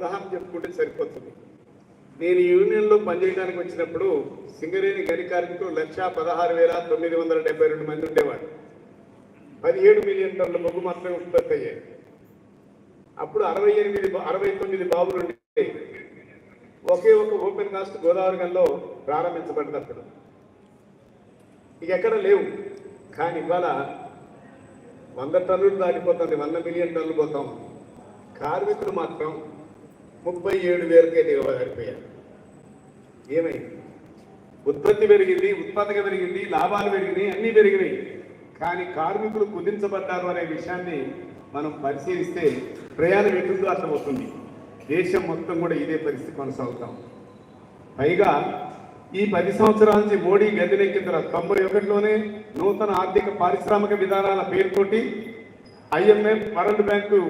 ఉదాహరణ చెప్పుకుంటే సరిపోతుంది. నేను యూనియన్లో పనిచేయడానికి వచ్చినప్పుడు సింగరేణి గని కార్మికులు లక్ష పదహారు వేల తొమ్మిది వందల డెబ్బై రెండు మంది ఉండేవాడు పదిహేడు మిలియన్ టన్నుల బొగ్గు మాత్రమే ఉత్పత్తి అయ్యాయి. అప్పుడు అరవై ఎనిమిది అరవై తొమ్మిది బావులు ఉండే. ఒకే ఒక ఓపెన్ కాస్ట్ గోదావరి గన్లో ప్రారంభించబడింది అప్పుడు ఇక ఎక్కడ లేవు. కానీ ఇవాళ వంద టన్నులు దాటిపోతుంది వంద మిలియన్ టన్నులు పోతాం. కార్మికులు మాత్రం ముప్పై ఏడు వేలకే దిగబడిపోయారు ఏమైంది ఉత్పత్తి పెరిగింది ఉత్పాదక పెరిగింది లాభాలు పెరిగినాయి అన్నీ పెరిగినాయి. కానీ కార్మికులు కుదించబడ్డారు అనే విషయాన్ని మనం పరిశీలిస్తే ప్రయాణం ఎటుందో అర్థమవుతుంది. దేశం మొత్తం కూడా ఇదే పరిస్థితి కొనసాగుతాం. పైగా ఈ పది సంవత్సరాల నుంచి మోడీ గదినెక్కిన తర్వాత తొంభై ఒకటిలోనే నూతన ఆర్థిక పారిశ్రామిక విధానాల పేరుతోటి ఐఎంఎఫ్ వరల్డ్ బ్యాంకు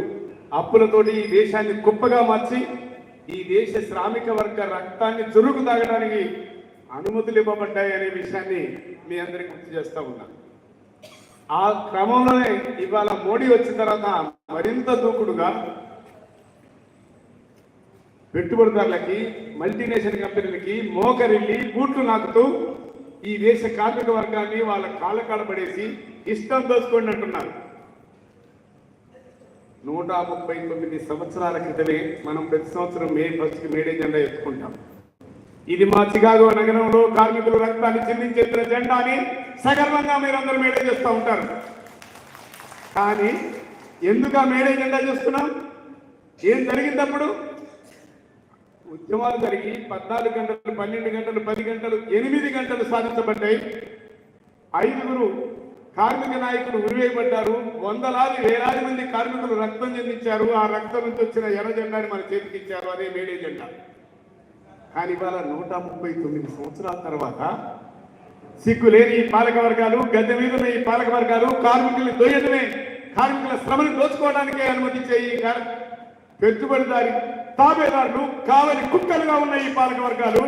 అప్పులతోటి ఈ దేశాన్ని కుప్పగా మార్చి ఈ దేశ శ్రామిక వర్గ రక్తాన్ని చురుకు తాగడానికి అనుమతులు ఇవ్వబడ్డాయి అనే విషయాన్ని మీ అందరికి గుర్తు చేస్తా ఉన్నా. ఆ క్రమంలోనే ఇవాళ మోడీ వచ్చిన తర్వాత మరింత దూకుడుగా పెట్టుబడిదారులకి మల్టీనేషనల్ కంపెనీలకి మోకరిల్లి బూట్లు నాకుతూ ఈ దేశ కార్మిక వర్గాన్ని వాళ్ళ కాళ్ళ కాడ పడేసి ఇష్టం దోచుకోండి అంటున్నారు. నూట ముప్పై తొమ్మిది సంవత్సరాల క్రితమే మనం ప్రతి సంవత్సరం మే ఫస్ట్కి మేడే జెండా ఎత్తుకుంటాం. ఇది మా చికాగో నగరంలో కార్మికులు రక్తాన్ని చెందించేసిన జెండా అని సగర్వంగా మీరందరూ మేడే చేస్తూ ఉంటారు. కానీ ఎందుకు ఆ మేడే జెండా చేస్తున్నాం? ఏం జరిగిందప్పుడు ఉద్యమాలు జరిగి పద్నాలుగు గంటలు పన్నెండు గంటలు పది గంటలు ఎనిమిది గంటలు సాధించబడ్డాయి. ఐదుగురు కార్మిక నాయకులు ఉరివేయబడ్డారు వందలాది వేలాది మంది కార్మికులు రక్తం చెందించారు. ఆ రక్తం నుంచి వచ్చిన ఎర్ర జెండాని మన చేతికి ఇచ్చారు. అదే మేడే జెండా. కానీ ఇవాళ నూట ముప్పై తొమ్మిది సంవత్సరాల తర్వాత సిగ్గులేని ఈ పాలక వర్గాలు గద్దె మీద ఉన్న ఈ పాలక వర్గాలు కార్మికుల్ని దొయ్యటమే కార్మికుల శ్రమను దోచుకోవడానికే అనుమతించే ఈ పెట్టుబడిదారి తాబేదారులు కావలి కుక్కలుగా ఉన్న ఈ పాలక వర్గాలు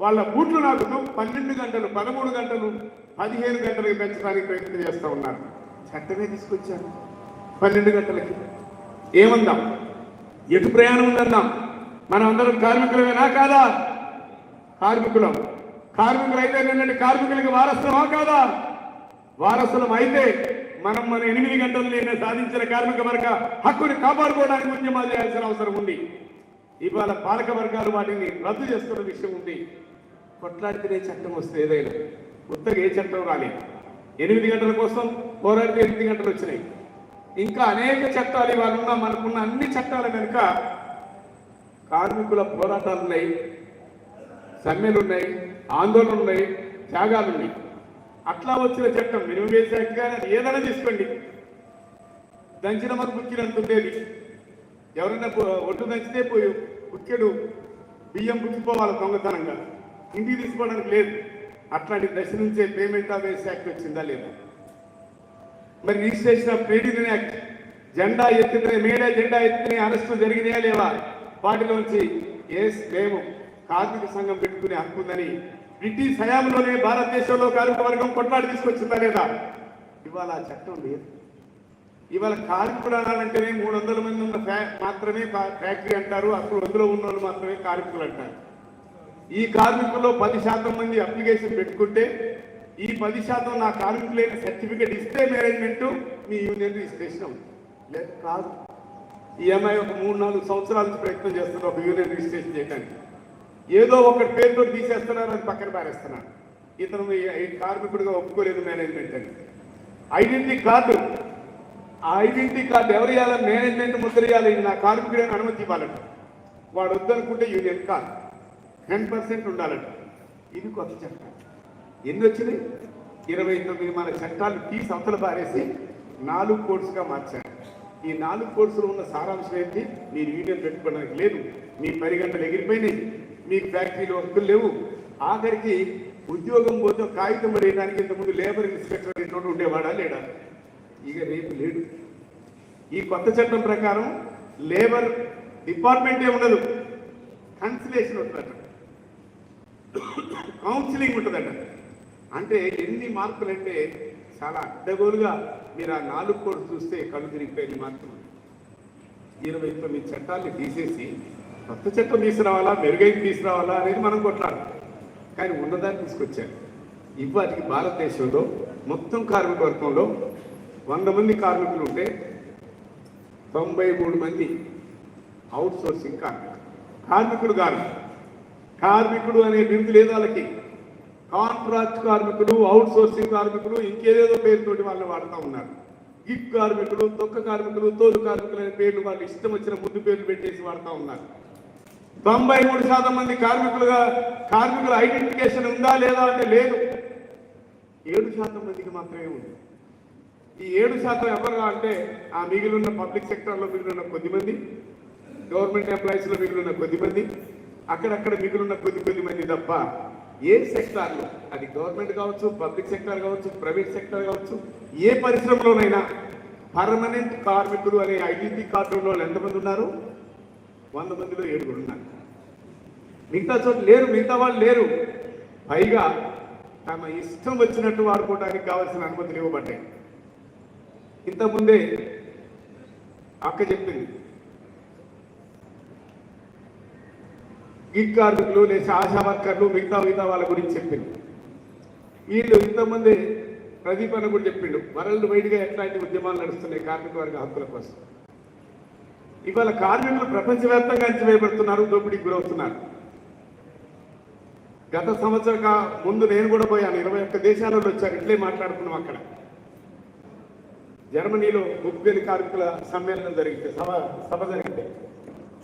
వాళ్ళ బూట్లు నాకుతూ పన్నెండు గంటలు పదమూడు గంటలు పదిహేను గంటలకు పెంచడానికి ప్రయత్నం చేస్తూ ఉన్నారు. చట్టమే తీసుకొచ్చారు. పన్నెండు గంటలకి. ఏమందాం? ఎటు ప్రయాణం ఉందన్నాం మనం అందరం కార్మికులమేనా కాదా? కార్మికులం. కార్మికులు అయితే నిన్నటి కార్మికులకి వారసులమా కాదా? వారసులం అయితే మనం మన ఎనిమిది గంటలు నేను సాధించిన కార్మిక వర్గ హక్కుని కాపాడుకోవడానికి ఉద్యమాలు చేయాల్సిన అవసరం ఉంది. ఇవాళ పాలక వర్గాలు వాటిని రద్దు చేస్తున్న విషయం ఉంది. కొట్లాడితేనే చట్టం వస్తే ఏదైనా. కొత్తగా ఏ చట్టం రాలేదు. ఎనిమిది గంటల కోసం పోరాడితే ఎనిమిది గంటలు వచ్చినాయి. ఇంకా అనేక చట్టాలు ఇవాళ ఉన్న మనకున్న అన్ని చట్టాల వెనుక కార్మికుల పోరాటాలు ఉన్నాయి సమ్మెలు ఉన్నాయి ఆందోళనలు ఉన్నాయి త్యాగాలు ఉన్నాయి. అట్లా వచ్చిన చట్టం మినిమం వేజ్ యాక్ట్ కానీ అది ఏదైనా తీసుకోండి. దంచిన మనకు బుక్కినంత ఉండేది ఎవరైనా ఒడ్డు ఒట్టు దంచితే పోయి బుక్కెడు. బియ్యం బుక్కిపోవాలి దొంగతనంగా. ఇంటికి తీసుకోవడానికి లేదు. అట్లాంటి దశ నుంచే పేమెంట్ ఆఫ్ వేజ్ యాక్ట్ వచ్చిందా లేదా? మరి registration of trade union act జెండా ఎత్తుకునే మేడే జెండా ఎత్తుకునే అరెస్టులు జరిగినాయా లేవా? వాటిలోంచి ఎస్ మేము కార్మిక సంఘం పెట్టుకునే హక్కు ఉందని బ్రిటిష్ హయాంలోనే భారతదేశంలో కార్మిక వర్గం కొట్లాడి తీసుకొచ్చిందా లేదా? ఇవాళ ఆ చట్టం లేదు. ఇవాళ కార్మికుడు అనాలంటేనే మూడు వందల మంది ఉన్న ఫ్యా- మాత్రమే ఫ్యాక్టరీ అంటారు. అప్పుడు అందులో ఉన్న వాళ్ళు మాత్రమే కార్మికులు అంటారు. ఈ కార్మికుల్లో పది శాతం మంది అప్లికేషన్ పెట్టుకుంటే ఈ పది శాతం నా కార్మికులైన సర్టిఫికేట్ ఇస్తే మేనేజ్మెంట్ మీ యూనియన్ రిజిస్ట్రేషన్ అవుతుంది. లేదు కాదు. ఈ అమ్మాయి ఒక మూడు నాలుగు సంవత్సరాల నుంచి ప్రయత్నం చేస్తున్నారు ఒక యూనియన్ రిజిస్ట్రేషన్ చేయడానికి ఏదో ఒకటి పేరుతో తీసేస్తున్నారు అది పక్కన పారేస్తున్నారు. ఇతను కార్మికుడిగా ఒప్పుకోలేదు మేనేజ్మెంట్ అని. Identity card. ఆ ఐడెంటిటీ కార్డు ఎవరు ఇవ్వాలి మేనేజ్మెంట్ ముద్ర ఇవ్వాలి నా కార్మికుడైన అనుమతి ఇవ్వాలంట. వాడు వద్దనుకుంటే యూనియన్ కార్డు టెన్ పర్సెంట్ ఉండాలంట. ఇది కొత్త చట్టం. ఎన్ని వచ్చినాయి? ఇరవై తొమ్మిది మన చట్టాలు తీసి అవతల పారేసి నాలుగు కోర్సుగా మార్చారు. ఈ నాలుగు కోర్సులో ఉన్న సారాంశం ఏంటి? మీరు యూనియన్ పెట్టుకోవడానికి లేదు. మీ పది గంటలు ఎగిరిపోయినాయి. మీ ఫ్యాక్టరీలో వస్తువులు లేవు. ఆఖరికి ఉద్యోగం పోతే కాగితం వేయడానికి ఇంతకుముందు లేబర్ ఇన్స్పెక్టర్ ఇంట్లో ఉండేవాడా లేడా? ఇక రేపు లేడు. ఈ కొత్త చట్టం ప్రకారం లేబర్ డిపార్ట్మెంటే ఉండదు. కన్సిలేషన్ ఉంటుందట కౌన్సిలింగ్ ఉంటుందట. అంటే ఎన్ని మార్పులు అంటే చాలా అడ్డగోలుగా మీరు ఆ నాలుగు కోట్లు చూస్తే కళ్ళు తిరిగిపోయిన మార్పులు ఇరవై తొమ్మిది చట్టాన్ని తీసేసి కొత్త చట్టం తీసుకురావాలా మెరుగైన తీసుకురావాలా అనేది మనం కొట్లాడు కానీ ఉన్నదాన్ని తీసుకొచ్చారు. ఇవాటికి భారతదేశంలో మొత్తం కార్మిక వర్గంలో వంద మంది కార్మికులు ఉంటే తొంభై మూడు మంది అవుట్ సోర్సింగ్ కార్మికులు కార్మికులు కార్మికుడు అనే బిరుదు లేదు వాళ్ళకి. కాంట్రాక్ట్ కార్మికులు అవుట్ సోర్సింగ్ కార్మికులు ఇంకేదేదో పేరుతోటి వాళ్ళు వాడుతూ ఉన్నారు. గిగ్ కార్మికులు తొక్క కార్మికులు తోలు కార్మికులు అనే పేర్లు వాళ్ళు ఇష్టం వచ్చిన ముందు పేర్లు పెట్టేసి వాడుతూ ఉన్నారు. తొంభై మూడు శాతం మంది కార్మికులుగా కార్మికుల ఐడెంటిఫికేషన్ ఉందా లేదా అంటే లేదు. ఏడు శాతం మందికి మాత్రమే ఉంది. ఈ ఏడు శాతం ఎవరుగా అంటే ఆ మిగిలిన పబ్లిక్ సెక్టర్లో మిగిలిన కొద్దిమంది గవర్నమెంట్ ఎంప్లాయీస్లో మిగిలిన కొద్దిమంది అక్కడక్కడ మిగిలిన కొద్ది కొద్ది మంది తప్ప ఏ సెక్టార్లో? అది గవర్నమెంట్ కావచ్చు పబ్లిక్ సెక్టార్ కావచ్చు ప్రైవేట్ సెక్టార్ కావచ్చు ఏ పరిశ్రమలోనైనా పర్మనెంట్ కార్మికులు అనే ఐడెంటిటీ కార్డు ఉన్న వాళ్ళు ఎంతమంది ఉన్నారు? వంద మందిలో ఏడుగురు ఉన్నారు. మిగతా చోట లేరు మిగతా వాళ్ళు లేరు. పైగా తమ ఇష్టం వచ్చినట్టు వాడుకోవడానికి కావాల్సిన అనుమతులు ఇవ్వబడ్డాయి. ఇంతకుముందే అక్క చెప్పింది గిగ్ కార్మికులు లేదా ఆశా వర్కర్లు మిగతా మిగతా వాళ్ళ గురించి చెప్పింది వీళ్ళు ఇంతమంది ప్రదీప్ అన్న కూడా చెప్పిండు వరల్డ్ వైడ్గా ఎట్లాంటి ఉద్యమాలు నడుస్తున్నాయి కార్మిక వర్గ హక్కుల కోసం. ఇవాళ కార్మికులు ప్రపంచవ్యాప్తంగా అంచివేయబడుతున్నారు దోపిడీకి గురవుతున్నారు. గత సంవత్సరం కా- ముందు నేను కూడా పోయాను ఇరవై ఒక్క దేశాలలో వచ్చారు ఇట్లే మాట్లాడుకున్నాం అక్కడ. జర్మనీలో ముగ్గురు కార్మికుల సమ్మేళనం జరిగితే సభ సభ జరిగితే.